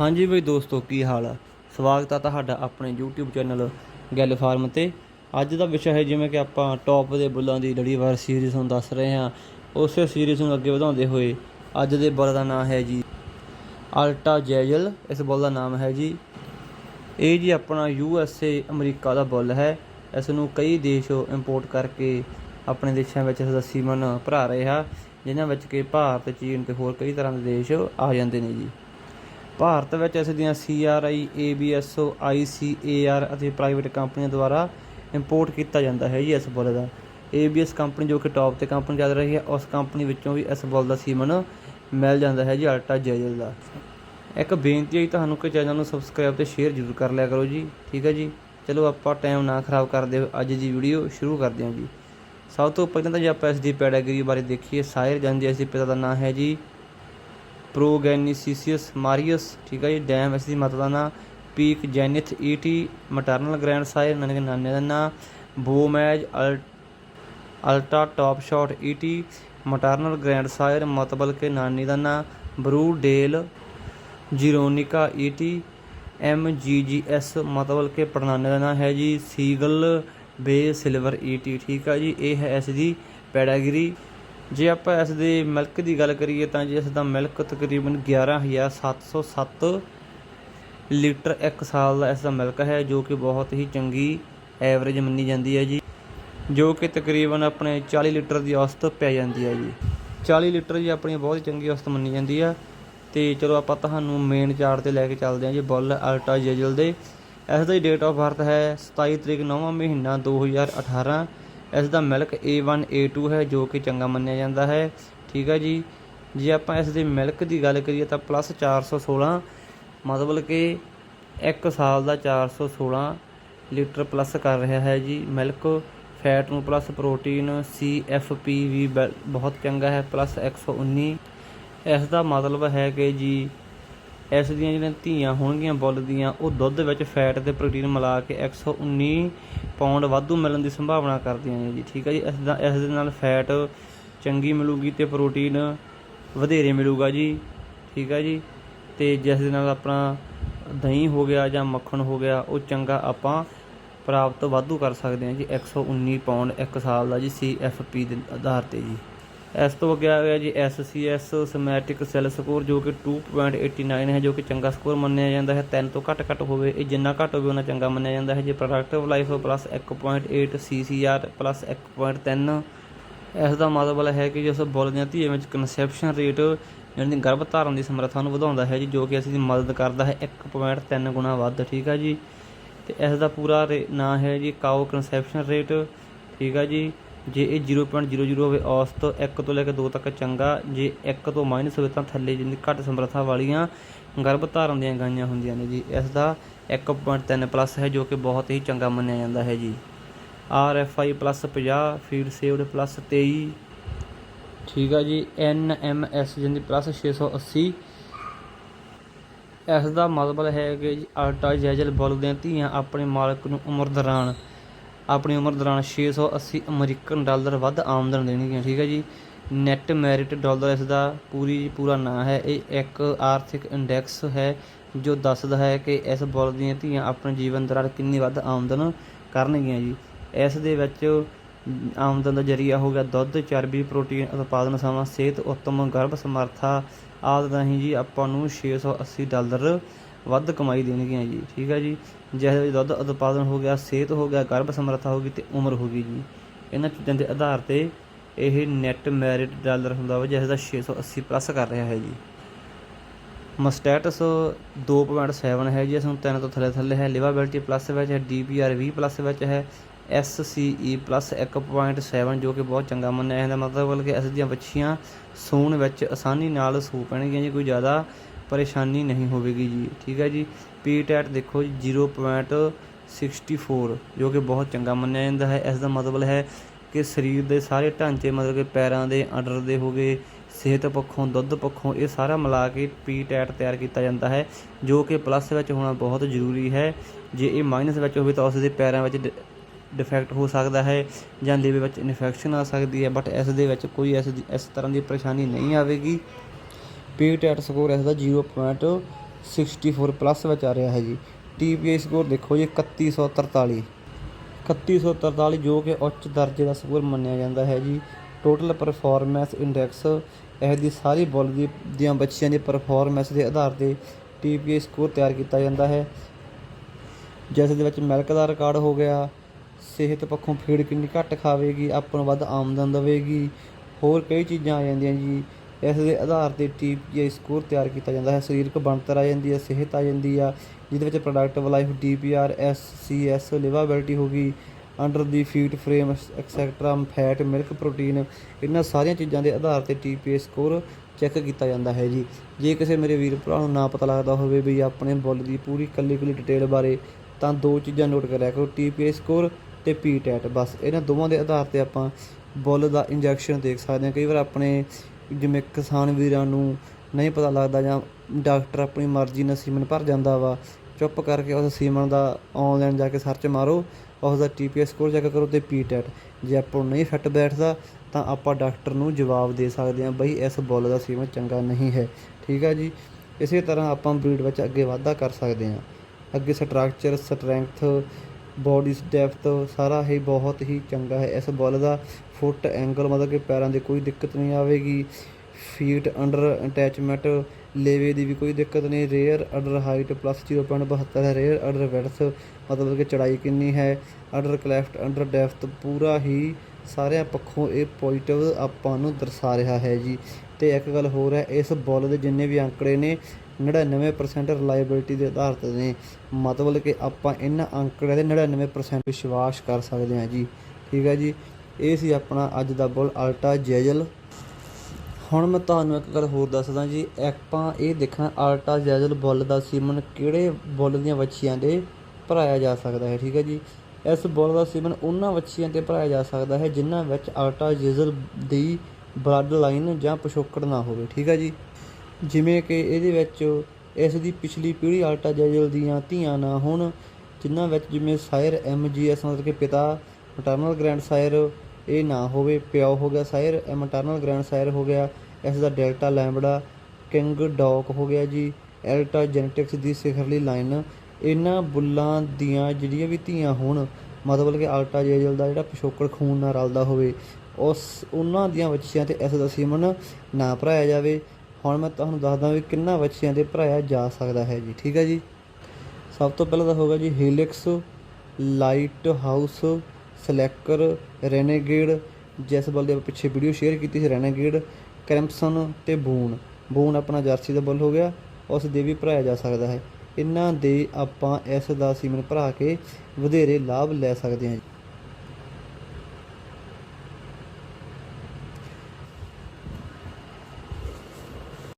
ਹਾਂਜੀ ਬਈ ਦੋਸਤੋ, ਕੀ ਹਾਲ ਆ? ਸਵਾਗਤ ਆ ਤੁਹਾਡਾ ਆਪਣੇ YouTube ਚੈਨਲ ਗੱਲ ਫਾਰਮ ਤੇ। ਅੱਜ ਦਾ ਵਿਸ਼ਾ ਹੈ ਜਿਵੇਂ ਕਿ ਆਪਾਂ ਟੌਪ ਦੇ ਬੁੱਲਾਂ ਦੀ ਲੜੀਵਾਰ ਸੀਰੀਜ਼ ਨੂੰ ਦੱਸ ਰਹੇ ਹਾਂ, ਉਸੇ ਸੀਰੀਜ਼ ਨੂੰ ਅੱਗੇ ਵਧਾਉਂਦੇ ਹੋਏ ਅੱਜ ਦੇ ਬੁੱਲ ਦਾ ਨਾਮ ਹੈ ਜੀ ਅਲਟਾ ਜੈਜਲ। ਇਸ ਬੁੱਲ ਦਾ ਨਾਮ ਹੈ ਜੀ, ਇਹ ਜੀ ਆਪਣਾ USA ਅਮਰੀਕਾ ਦਾ ਬੁੱਲ ਹੈ। ਇਸ ਨੂੰ ਕਈ ਦੇਸ਼ ਇੰਪੋਰਟ ਕਰਕੇ ਆਪਣੇ ਦੇਸ਼ਾਂ ਵਿੱਚ ਇਸ ਦਾ ਸੀਮਨ ਭਰਾ ਰਹੇ ਆ ਜਿਨ੍ਹਾਂ ਵਿੱਚ ਕਿ ਭਾਰਤ, ਚੀਨ ਤੇ ਹੋਰ ਕਈ ਤਰ੍ਹਾਂ ਦੇ ਦੇਸ਼ ਆ ਜਾਂਦੇ ਨੇ ਜੀ। ਭਾਰਤ ਵਿੱਚ ਇਸ ਦੀਆਂ CRI ABSO ICAR ਅਤੇ ਪ੍ਰਾਈਵੇਟ ਕੰਪਨੀਆਂ ਦੁਆਰਾ ਇੰਪੋਰਟ ਕੀਤਾ ਜਾਂਦਾ ਹੈ ਜੀ ਇਸ ਬੁੱਲ ਦਾ। ABS ਕੰਪਨੀ ਜੋ ਕਿ ਟੌਪ ਤੇ ਕੰਪਨੀ ਚੱਲ ਰਹੀ ਹੈ, ਉਸ ਕੰਪਨੀ ਵਿੱਚੋਂ ਵੀ ਇਸ ਬੁੱਲ ਦਾ ਸੀਮਨ ਮਿਲ ਜਾਂਦਾ ਹੈ ਜੀ ਅਲਟਾ ਜੈਜਲ ਦਾ। ਇੱਕ ਬੇਨਤੀ ਹੈ ਜੀ ਤੁਹਾਨੂੰ ਕਿ ਚੈਨਲ ਨੂੰ ਸਬਸਕ੍ਰਾਈਬ ਤੇ ਸ਼ੇਅਰ ਜ਼ਰੂਰ ਕਰ ਲਿਆ ਕਰੋ ਜੀ, ਠੀਕ ਹੈ ਜੀ? ਚਲੋ ਆਪਾਂ ਟਾਈਮ ਨਾ ਖਰਾਬ ਕਰਦੇ ਹੋਏ ਅੱਜ ਦੀ ਵੀਡੀਓ ਸ਼ੁਰੂ ਕਰਦੇ ਹਾਂ ਜੀ। ਸਭ ਤੋਂ ਪਹਿਲਾਂ ਤਾਂ ਜੇ ਆਪਾਂ ਇਸ ਦੀ ਪੈਡਾਗਰੀ ਬਾਰੇ ਦੇਖੀਏ ਸਾਇਰ ਜਾਂਦੇ ਇਸ ਪਿਤਾ ਦਾ ਨਾਮ ਹੈ ਜੀ। ਪ੍ਰੋਗੈਨੀਸੀਸੀਅਸ ਮਾਰੀਅਸ, ਠੀਕ ਹੈ ਜੀ, ਡੈਮ ਇਸ ਦੀ ਮਾਤਾ ਦਾ ਨਾਂ, peak zenith ET maternal grand sire Nanak ਨਾਨੇ ਦਾ ਨਾਂ, ਬੋਮੈਜ ਅਲ, Alta top shot ET maternal grand sire ਮਤਬਲ ਕੇ ਨਾਨੀ ਦਾ ਨਾਂ ਬਰੂ ਡੇਲ ਜੀਰੋਨਿਕਾ ET M G G S ਮਤਲਬ ਕਿ ਪੜਨਾਨੇ ਦਾ ਨਾਮ ਹੈ ਜੀ, ਸੀਗਲ ਬੇ ਸਿਲਵਰ ਈਟੀ ਠੀਕ ਆ ਜੀ, ਇਹ ਹੈ ਇਸ ਦੀ ਪੈਡਾਗਰੀ। ਜੇ ਆਪਾਂ ਇਸ ਦੇ ਮਿਲਕ ਦੀ ਗੱਲ ਕਰੀਏ ਤਾਂ ਜੀ ਇਸ ਦਾ ਮਿਲਕ ਤਕਰੀਬਨ 11707 ਲੀਟਰ ਇੱਕ ਸਾਲ ਦਾ ਇਸ ਦਾ ਮਿਲਕ ਹੈ, ਜੋ ਕਿ ਬਹੁਤ ਹੀ ਚੰਗੀ ਐਵਰੇਜ ਮੰਨੀ ਜਾਂਦੀ ਹੈ ਜੀ, ਜੋ ਕਿ ਤਕਰੀਬਨ ਆਪਣੇ 40 ਲੀਟਰ ਦੀ ਔਸਤ ਪੈ ਜਾਂਦੀ ਹੈ ਜੀ। 40 ਲੀਟਰ ਜੀ ਆਪਣੀ ਬਹੁਤ ਚੰਗੀ ਔਸਤ ਮੰਨੀ ਜਾਂਦੀ ਆ ਤੇ ਚਲੋ ਆਪਾਂ ਤੁਹਾਨੂੰ ਮੇਨ ਚਾਰਟ ਤੇ ਲੈ ਕੇ ਚੱਲਦੇ ਹਾਂ ਜੀ, ਬੁੱਲ ਅਲਟਾ ਜੇਜਲ ਦੇ। ਇਸ ਦੀ ਡੇਟ ਆਫ ਬਰਥ ਹੈ 27 ਤਰੀਕ 9ਵਾਂ ਮਹੀਨਾ 2018 ਇਸ ਦਾ ਮਿਲਕ A1 A2 ਹੈ, ਜੋ ਕਿ ਚੰਗਾ ਮੰਨਿਆ ਜਾਂਦਾ ਹੈ। ਠੀਕ ਹੈ ਜੀ। ਜੇ ਆਪਾਂ ਇਸ ਦੇ ਮਿਲਕ ਦੀ ਗੱਲ ਕਰੀਏ ਤਾਂ ਪਲੱਸ 416 ਮਤਲਬ ਕਿ 1 ਸਾਲ ਦਾ 416 ਲੀਟਰ ਪਲੱਸ ਕਰ ਰਿਹਾ ਹੈ ਜੀ। ਮਿਲਕ ਫੈਟ ਨੂੰ ਪਲੱਸ ਪ੍ਰੋਟੀਨ CFP ਵੀ ਬੈ- ਬਹੁਤ ਚੰਗਾ ਹੈ ਪਲੱਸ 119 ਇਸ ਦਾ ਮਤਲਬ ਹੈ ਕਿ ਜੀ ਇਸ ਦੀਆਂ ਜਿਹੜੀਆਂ ਧੀਆਂ ਹੋਣਗੀਆਂ ਬੁੱਲ ਦੀਆਂ, ਉਹ ਦੁੱਧ ਵਿੱਚ ਫੈਟ ਤੇ ਪ੍ਰੋਟੀਨ ਮਿਲਾ ਕੇ 119 ਪਾਉਂਡ ਵਾਧੂ ਮਿਲਣ ਦੀ ਸੰਭਾਵਨਾ ਕਰਦੀਆਂ ਨੇ ਜੀ, ਠੀਕ ਹੈ ਜੀ? ਇਸ ਦਾ, ਇਸ ਦੇ ਨਾਲ ਫੈਟ ਚੰਗੀ ਮਿਲੂਗੀ ਤੇ ਪ੍ਰੋਟੀਨ ਵਧੇਰੇ ਮਿਲੂਗਾ ਜੀ, ਠੀਕ ਹੈ ਜੀ? ਤੇ ਜਿਸ ਦੇ ਨਾਲ ਆਪਣਾ ਦਹੀਂ ਹੋ ਗਿਆ ਜਾਂ ਮੱਖਣ ਹੋ ਗਿਆ, ਉਹ ਚੰਗਾ ਆਪਾਂ ਪ੍ਰਾਪਤ ਵਾਧੂ ਕਰ ਸਕਦੇ ਹਾਂ ਜੀ 119 ਪਾਉਂਡ ਇੱਕ ਸਾਲ ਦਾ ਜੀ CFP ਦੇ ਆਧਾਰ ਤੇ ਜੀ। ਇਸ ਤੋਂ ਅੱਗੇ ਆ ਗਿਆ ਜੀ SCS ਸਮੈਟਿਕ ਸੈੱਲ ਸਕੋਰ ਜੋ ਕਿ 2.89 ਹੈ, ਜੋ ਕਿ ਚੰਗਾ ਸਕੋਰ ਮੰਨਿਆ ਜਾਂਦਾ ਹੈ। 3 ਤੋਂ ਘੱਟ ਘੱਟ ਹੋਵੇ, ਇਹ ਜਿੰਨਾ ਘੱਟ ਹੋਵੇ ਉਹਨਾਂ ਚੰਗਾ ਮੰਨਿਆ ਜਾਂਦਾ ਹੈ। ਜੇ productive life plus 1.8 CCR plus 1.3 ਇਸ ਦਾ ਮਤਲਬ ਹੈ ਕਿ ਜਿਸ ਬੁੱਲ ਦੀਆਂ ਧੀਆਂ ਵਿੱਚ ਕਨਸੈਪਸ਼ਨ ਰੇਟ ਯਾਨੀ ਕਿ ਗਰਭ ਧਾਰਨ ਦੀ ਸਮਰੱਥਾ ਨੂੰ ਵਧਾਉਂਦਾ ਹੈ ਜੀ, ਜੋ ਕਿ ਅਸੀਂ ਦੀ ਮਦਦ ਕਰਦਾ ਹੈ 1.3 ਗੁਣਾ ਵੱਧ, ਠੀਕ ਹੈ ਜੀ। ਤੇ ਇਸ ਦਾ ਪੂਰਾ ਨਾਂ ਹੈ ਜੀ ਕਾਓ ਕਨਸੈਪਸ਼ਨ ਰੇਟ ਠੀਕ ਹੈ ਜੀ। ਜੇ ਇਹ 0.00 ਹੋਵੇ ਔਸਤ 1 ਤੋਂ ਲੈ ਕੇ 2 ਤੱਕ ਚੰਗਾ। ਜੇ 1 ਤੋਂ ਮਾਈਨਸ ਹੋਵੇ ਤਾਂ ਥੱਲੇ ਜਿੰਨੀ ਘੱਟ ਸਮਰੱਥਾ ਵਾਲੀਆਂ ਗਰਭ ਧਾਰਨ ਦੀਆਂ ਗਾਈਆਂ ਹੁੰਦੀਆਂ ਨੇ ਜੀ। ਇਸ ਦਾ 1.3 ਪਲੱਸ ਹੈ, ਜੋ ਕਿ ਬਹੁਤ ਹੀ ਚੰਗਾ ਮੰਨਿਆ ਜਾਂਦਾ ਹੈ ਜੀ। R F I plus 50 feed saved plus 23 ਠੀਕ ਆ ਜੀ, ਐਨ ਐਮ ਐਸ ਜਿੰਦੀ ਪਲੱਸ 680 ਇਸ ਦਾ ਮਤਲਬ ਹੈ ਕਿ ਜੀ ਅਲਟਾ ਜੈਜਲ ਬੁੱਲ ਦੀਆਂ ਧੀਆਂ ਆਪਣੇ ਮਾਲਕ ਨੂੰ ਉਮਰ ਦੌਰਾਨ ਆਪਣੀ ਉਮਰ ਦੌਰਾਨ 680 ਅਮਰੀਕਨ ਡਾਲਰ ਵੱਧ ਆਮਦਨ ਦੇਣਗੀਆਂ, ਠੀਕ ਹੈ ਜੀ। ਨੈਟ ਮੈਰਿਟ ਡਾਲਰ ਇਸ ਦਾ ਪੂਰੀ, ਪੂਰਾ ਨਾਂ ਹੈ। ਇਹ ਇੱਕ ਆਰਥਿਕ ਇੰਡੈਕਸ ਹੈ ਜੋ ਦੱਸਦਾ ਹੈ ਕਿ ਇਸ ਬੁੱਲ ਦੀਆਂ ਧੀਆਂ ਆਪਣੇ ਜੀਵਨ ਦੌਰਾਨ ਕਿੰਨੀ ਵੱਧ ਆਮਦਨ ਕਰਨਗੀਆਂ ਜੀ। ਇਸ ਦੇ ਵਿੱਚ ਆਮਦਨ ਦਾ ਜਰੀਆ ਹੋ ਗਿਆ ਦੁੱਧ, ਚਰਬੀ, ਪ੍ਰੋਟੀਨ, ਉਤਪਾਦਨ, ਸਮਾਂ, ਸਿਹਤ, ਉੱਤਮ, ਗਰਭ ਸਮਰੱਥਾ ਆਦਿ ਰਾਹੀਂ ਜੀ ਆਪਾਂ ਨੂੰ 680 ਡਾਲਰ ਵੱਧ ਕਮਾਈ ਦੇਣਗੀਆਂ ਜੀ, ਠੀਕ ਹੈ ਜੀ। ਜਿਸ ਵਿੱਚ ਦੁੱਧ ਉਤਪਾਦਨ ਹੋ ਗਿਆ, ਸਿਹਤ ਹੋ ਗਿਆ, ਗਰਭ ਸਮਰੱਥਾ ਹੋ ਗਈ ਤੇ ਉਮਰ ਹੋ ਗਈ ਜੀ। ਇਹਨਾਂ ਚੀਜ਼ਾਂ ਦੇ ਆਧਾਰ ਤੇ ਇਹ ਨੈਟ ਮੈਰਿਟ ਡਾਲਰ ਹੁੰਦਾ ਵਾ ਜਿਸ ਦਾ 680 ਪਲੱਸ ਕਰ ਰਿਹਾ ਹੈ ਜੀ। ਮਸਟੈਟਸ 2.7 ਹੈ ਜੀ, ਇਸ ਨੂੰ ਤਿੰਨ ਤੋਂ ਥੱਲੇ ਥੱਲੇ ਹੈ। ਲਿਵਾਬਿਲਿਟੀ ਪਲੱਸ ਵਿੱਚ ਹੈ ਡੀਪੀਆਰ 20 ਪਲੱਸ ਵਿੱਚ ਹੈ SCE ਪਲੱਸ 1.7 ਜੋ ਕਿ ਬਹੁਤ ਚੰਗਾ ਮੰਨਿਆ ਜਾਂਦਾ। ਮਤਲਬ ਕਿ ਇਸ ਦੀਆਂ ਬੱਚੀਆਂ ਸੂਣ ਵਿੱਚ ਆਸਾਨੀ ਨਾਲ ਸੂ ਪੈਣਗੀਆਂ ਜੀ, ਕੋਈ ਜ਼ਿਆਦਾ ਪਰੇਸ਼ਾਨੀ ਨਹੀਂ ਹੋਵੇਗੀ ਜੀ। ਠੀਕ ਹੈ ਜੀ। ਪੀ ਟੈਟ ਦੇਖੋ ਜੀ 0.64 ਜੋ ਕਿ ਬਹੁਤ ਚੰਗਾ ਮੰਨਿਆ ਜਾਂਦਾ ਹੈ। ਇਸ ਦਾ ਮਤਲਬ ਹੈ ਕਿ ਸਰੀਰ ਦੇ ਸਾਰੇ ਢਾਂਚੇ, ਮਤਲਬ ਕਿ ਪੈਰਾਂ ਦੇ, ਅੰਡਰ ਦੇ ਹੋ ਗਏ, ਸਿਹਤ ਪੱਖੋਂ, ਦੁੱਧ ਪੱਖੋਂ, ਇਹ ਸਾਰਾ ਮਿਲਾ ਕੇ ਪੀ ਟੈਟ ਤਿਆਰ ਕੀਤਾ ਜਾਂਦਾ ਹੈ, ਜੋ ਕਿ ਪਲੱਸ ਵਿੱਚ ਹੋਣਾ ਬਹੁਤ ਜ਼ਰੂਰੀ ਹੈ। ਜੇ ਇਹ ਮਾਈਨਸ ਵਿੱਚ ਹੋਵੇ ਤਾਂ ਉਸ ਦੇ ਪੈਰਾਂ ਵਿੱਚ ਡ- ਡਿਫੈਕਟ ਹੋ ਸਕਦਾ ਹੈ ਜਾਂ ਲਿਵਰ ਵਿੱਚ ਇਨਫੈਕਸ਼ਨ ਆ ਸਕਦੀ ਹੈ ਬਟ ਇਸ ਦੇ ਵਿੱਚ ਕੋਈ ਇਸ ਇਸ ਤਰ੍ਹਾਂ ਦੀ ਪਰੇਸ਼ਾਨੀ ਨਹੀਂ ਆਵੇਗੀ। ਪੀ ਟੈਟ ਸਕੋਰ ਇਸ ਦਾ 64 ਪਲੱਸ ਵਿੱਚ ਆ ਰਿਹਾ ਹੈ ਜੀ। TPI ਸਕੋਰ ਦੇਖੋ ਜੀ 3143 3143 ਜੋ ਕਿ ਉੱਚ ਦਰਜੇ ਦਾ ਸਕੋਰ ਮੰਨਿਆ ਜਾਂਦਾ ਹੈ ਜੀ। ਟੋਟਲ ਪਰਫਾਰਮੈਂਸ ਇੰਡੈਕਸ ਇਹ ਦੀ ਸਾਰੀ ਬੋਲ ਦੀ ਦੀਆਂ ਬੱਚੀਆਂ ਦੀ ਪਰਫਾਰਮੈਂਸ ਦੇ ਆਧਾਰ ਤੇ TPI ਸਕੋਰ ਤਿਆਰ ਕੀਤਾ ਜਾਂਦਾ ਹੈ। ਜਿਸ ਦੇ ਵਿੱਚ ਮਿਲਕ ਦਾ ਰਿਕਾਰਡ ਹੋ ਗਿਆ, ਸਿਹਤ ਪੱਖੋਂ ਫੀਡ ਕਿੰਨੀ ਘੱਟ ਖਾਵੇਗੀ ਆਪਾਂ ਨੂੰ ਵੱਧ ਆਮਦਨ ਦੇਵੇਗੀ, ਹੋਰ ਕਈ ਚੀਜ਼ਾਂ ਆ ਜਾਂਦੀਆਂ ਜੀ। ਇਸ ਦੇ ਆਧਾਰ ਤੇ TPI ਸਕੋਰ ਤਿਆਰ ਕੀਤਾ ਜਾਂਦਾ ਹੈ। ਸਰੀਰਕ ਬਣਤਰ ਆ ਜਾਂਦੀ ਹੈ, ਸਿਹਤ ਆ ਜਾਂਦੀ ਆ, ਜਿਹਦੇ ਵਿੱਚ productive life DPR SCS livability ਹੋ ਗਈ ਅੰਡਰ ਦੀ feet frame etcetera fat milk protein ਇਹਨਾਂ ਸਾਰੀਆਂ ਚੀਜ਼ਾਂ ਦੇ ਆਧਾਰ ਤੇ TPA ਸਕੋਰ ਚੈੱਕ ਕੀਤਾ ਜਾਂਦਾ ਹੈ ਜੀ। ਜੇ ਕਿਸੇ ਮੇਰੇ ਵੀਰ ਭਰਾ ਨੂੰ ਨਾ ਪਤਾ ਲੱਗਦਾ ਹੋਵੇ ਵੀ ਆਪਣੇ ਬੁੱਲ ਦੀ ਪੂਰੀ ਕੱਲੀ ਕੱਲੀ ਡਿਟੇਲ ਬਾਰੇ, ਤਾਂ ਦੋ ਚੀਜ਼ਾਂ ਨੋਟ ਕਰਿਆ ਕਰੋ TPA ਸਕੋਰ ਤੇ ਪੀ ਟੈਟ ਬਸ ਇਹਨਾਂ ਦੋਵਾਂ ਦੇ ਆਧਾਰ ਤੇ ਆਪਾਂ ਬੁੱਲ ਦਾ ਇੰਜੈਕਸ਼ਨ ਦੇਖ ਸਕਦੇ ਹਾਂ। ਕਈ ਵਾਰ ਆਪਣੇ ਜਿਵੇਂ ਕਿਸਾਨ ਵੀਰਾਂ ਨੂੰ ਨਹੀਂ ਪਤਾ ਲੱਗਦਾ ਜਾਂ ਡਾਕਟਰ ਆਪਣੀ ਮਰਜ਼ੀ ਨਾਲ ਸੀਮਨ ਭਰ ਜਾਂਦਾ ਵਾ, ਚੁੱਪ ਕਰਕੇ ਉਸ ਸੀਮਨ ਦਾ ਆਨਲਾਈਨ ਜਾ ਕੇ ਸਰਚ ਮਾਰੋ, ਉਸ ਦਾ ਟੀਪੀਐਸ ਸਕੋਰ ਚੈੱਕ ਕਰੋ ਤੇ ਪੀ ਟੈਟ ਜੇ ਆਪਾਂ ਨੂੰ ਨਹੀਂ ਫਿੱਟ ਬੈਠਦਾ ਤਾਂ ਆਪਾਂ ਡਾਕਟਰ ਨੂੰ ਜਵਾਬ ਦੇ ਸਕਦੇ ਹਾਂ ਬਈ ਇਸ ਬੁੱਲ ਦਾ ਸੀਮਨ ਚੰਗਾ ਨਹੀਂ ਹੈ। ਠੀਕ ਆ ਜੀ? ਇਸੇ ਤਰ੍ਹਾਂ ਆਪਾਂ ਬਰੀਡ ਵਿੱਚ ਅੱਗੇ ਵਾਧਾ ਕਰ ਸਕਦੇ ਹਾਂ। ਅੱਗੇ ਸਟਰਕਚਰ ਸਟਰੈਂਥ ਬੋਡੀ ਡੈਪਥ ਸਾਰਾ ਹੀ ਬਹੁਤ ਹੀ ਚੰਗਾ ਹੈ ਇਸ ਬੁੱਲ ਦਾ। ਫੁੱਟ ਐਂਗਲ ਮਤਲਬ ਕਿ ਪੈਰਾਂ ਦੀ ਕੋਈ ਦਿੱਕਤ ਨਹੀਂ ਆਵੇਗੀ। ਫੀਟ ਅੰਡਰ ਅਟੈਚਮੈਂਟ ਲੇਵੇ ਦੀ ਵੀ ਕੋਈ ਦਿੱਕਤ ਨਹੀਂ। ਰੇਅਰ ਅੰਡਰ ਹਾਈਟ ਪਲੱਸ 0.72 ਹੈ। ਰੇਅਰ ਅੰਡਰ ਵਿਡਥ ਮਤਲਬ ਕਿ ਚੜਾਈ ਕਿੰਨੀ ਹੈ? ਅੰਡਰ ਕਲੈਫਟ ਅੰਡਰ ਡੈਪਥ ਪੂਰਾ ਹੀ ਸਾਰਿਆਂ ਪੱਖੋਂ ਇਹ ਪੋਜ਼ਿਟਿਵ ਆਪਾਂ ਨੂੰ ਦਰਸਾ ਰਿਹਾ ਹੈ ਜੀ। ਤੇ ਇੱਕ ਗੱਲ ਹੋਰ ਹੈ, ਇਸ ਬੋਲ ਦੇ ਜਿੰਨੇ ਵੀ ਅੰਕੜੇ ਨੇ 99% ਰਿਲਾਇਬਿਲਟੀ ਦੇ ਆਧਾਰ ਤੇ ਨੇ। ਮਤਲਬ ਕਿ ਆਪਾਂ ਇਹਨਾਂ ਅੰਕੜਿਆਂ ਦੇ 99% ਵਿਸ਼ਵਾਸ ਕਰ ਸਕਦੇ ਹਾਂ ਜੀ। ਠੀਕ ਹੈ ਜੀ? ਇਹ ਸੀ ਆਪਣਾ ਅੱਜ ਦਾ ਬੁੱਲ ਅਲਟਾ ਜੈਜਲ। ਹੁਣ ਮੈਂ ਤੁਹਾਨੂੰ ਇੱਕ ਗੱਲ ਹੋਰ ਦੱਸਦਾ ਜੀ, ਆਪਾਂ ਇਹ ਦੇਖਣਾ ਅਲਟਾ ਜੈਜਲ ਬੁੱਲ ਦਾ ਸੀਮਨ ਕਿਹੜੇ ਬੁੱਲ ਦੀਆਂ ਵੱਛੀਆਂ ਦੇ ਭਰਾਇਆ ਜਾ ਸਕਦਾ ਹੈ, ਠੀਕ ਹੈ ਜੀ? ਇਸ ਬੁੱਲ ਦਾ ਸੀਮਨ ਉਹਨਾਂ ਵੱਛੀਆਂ ਤੇ ਭਰਾਇਆ ਜਾ ਸਕਦਾ ਹੈ ਜਿਨ੍ਹਾਂ ਵਿੱਚ ਅਲਟਾ ਜੈਜਲ ਦੀ ਬਲੱਡ ਲਾਈਨ ਜਾਂ ਪਿਛੋਕੜ ਨਾ ਹੋਵੇ, ਠੀਕ ਹੈ ਜੀ? ਜਿਵੇਂ ਕਿ ਇਹਦੇ ਵਿੱਚ ਇਸ ਦੀ ਪਿਛਲੀ ਪੀੜ੍ਹੀ ਆਲਟਾ ਜੈਜਲ ਦੀਆਂ ਧੀਆਂ ਨਾ ਹੋਣ, ਜਿਨ੍ਹਾਂ ਵਿੱਚ ਜਿਵੇਂ ਸਾਇਰ ਐਮਜੀਐਸ ਮਤਲਬ ਕਿ ਪਿਤਾ ਮਟਰਨਲ ਗ੍ਰੈਂਡ ਸਾਇਰ ਇਹ ਨਾ ਹੋਵੇ ਪਿਓ ਹੋ ਗਿਆ ਸਾਇਰ ਮਟਰਨਲ ਗ੍ਰੈਂਡ ਸਾਇਰ ਹੋ ਗਿਆ, ਇਸ ਦਾ ਡੈਲਟਾ ਲੈਂਬੜਾ ਕਿੰਗ ਡੌਕ ਹੋ ਗਿਆ ਜੀ ਐਲਟਾ ਜੈਨੇਟਿਕਸ ਦੀ ਸਿਖਰਲੀ ਲਾਈਨ ਇਹਨਾਂ ਬੁੱਲਾਂ ਦੀਆਂ ਜਿਹੜੀਆਂ ਵੀ ਧੀਆਂ ਹੋਣ, ਮਤਲਬ ਕਿ ਅਲਟਾ ਜੇਜਲ ਦਾ ਜਿਹੜਾ ਪਿਛੋਕੜ ਖੂਨ ਨਾਲ ਰਲਦਾ ਹੋਵੇ, ਉਸ, ਉਹਨਾਂ ਦੀਆਂ ਬੱਚੀਆਂ ਤੇ ਇਸ ਦਾ ਸੀਮਨ ਨਾ ਭਰਾਇਆ ਜਾਵੇ। ਹੁਣ ਮੈਂ ਤੁਹਾਨੂੰ ਦੱਸਦਾ ਵੀ ਕਿੰਨਾ ਬੱਚੀਆਂ ਤੇ ਭਰਾਇਆ ਜਾ ਸਕਦਾ ਹੈ ਜੀ, ਠੀਕ ਹੈ ਜੀ? ਸਭ ਤੋਂ ਪਹਿਲਾਂ ਤਾਂ ਹੋਗਾ ਜੀ ਹੀਲਿਕਸ ਲਾਈਟ ਹਾਊਸ ਸਲੈਕਰ ਰੈਨੇਗੇਡ, ਜਿਸ ਬਲ ਦੇ ਪਿੱਛੇ ਵੀਡੀਓ ਸ਼ੇਅਰ ਕੀਤੀ ਸੀ, ਰੈਨੇਗੇਡ ਕ੍ਰੈਂਪਸਨ ਤੇ ਬੂਨ। ਬੂਨ ਆਪਣਾ ਜਰਸੀ ਦਾ ਬੁੱਲ ਹੋ ਗਿਆ, ਉਸ ਦੇ ਵੀ ਭਰਾਇਆ ਜਾ ਸਕਦਾ ਹੈ। ਇਹਨਾਂ ਦੇ ਆਪਾਂ ਇਸ ਦਾ ਸੀਮਨ ਭਰਾ ਕੇ ਵਧੇਰੇ ਲਾਭ ਲੈ ਸਕਦੇ ਹਾਂ। ਜੀ